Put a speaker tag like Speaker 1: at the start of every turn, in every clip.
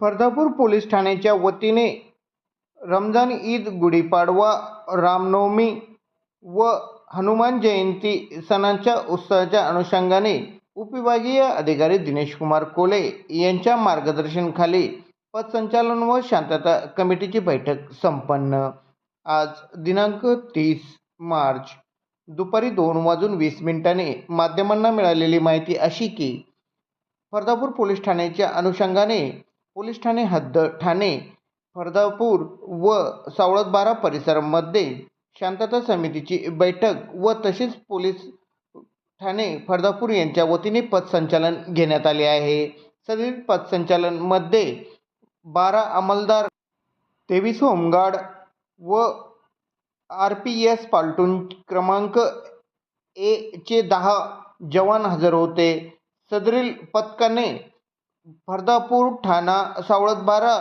Speaker 1: Fardapur police ठाण्याच्या वतीने रमजान ईद गुढीपाडवा रामनवमी व हनुमान जयंती सणांच्या उत्सवाच्या अनुषंगाने उपविभागीय अधिकारी दिनेशकुमार कोले यांच्या मार्गदर्शनाखाली पथसंचालन व शांतता कमिटीची बैठक संपन्न. आज दिनांक तीस मार्च दुपारी दोन वाजून वीस मिनिटांनी माध्यमांना मिळालेली माहिती अशी की फर्दापूर पोलीस ठाण्याच्या अनुषंगाने पोलीस ठाणे हद्द ठाणे फर्दापूर व सावळतबारा परिसरामध्ये शांतता समितीची बैठक व तसेच पोलीस ठाणे फर्दापूर यांच्या वतीने पथसंचालन घेण्यात आले आहे. सदरील पथसंचालनमध्ये बारा अंमलदार तेवीस होमगार्ड व आर पी एस पालटून क्रमांक ए चे दहा जवान हजर होते. सदरील पथकाने फर्दापूर ठाणा सावळतबारा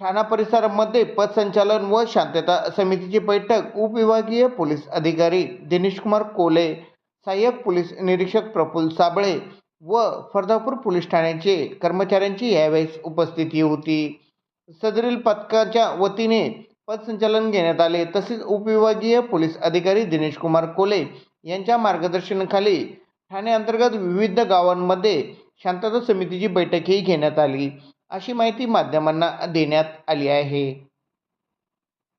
Speaker 1: ठाणा परिसरामध्ये पथसंचालन व शांतता समितीची बैठक उपविभागीय पोलीस अधिकारी दिनेशकुमार कोले सहाय्यक पोलीस निरीक्षक प्रफुल्ल साबळे व फर्दापूर पोलीस ठाण्याचे कर्मचाऱ्यांची यावेळेस उपस्थिती होती. सदरील पथकाच्या वतीने पथसंचालन घेण्यात आले. तसेच उपविभागीय पोलीस अधिकारी दिनेशकुमार कोले यांच्या मार्गदर्शनाखाली ठाणे अंतर्गत विविध गावांमध्ये शांतता समितीची बैठकही घेण्यात आली. अशी माहिती माध्यमांना देण्यात आली आहे.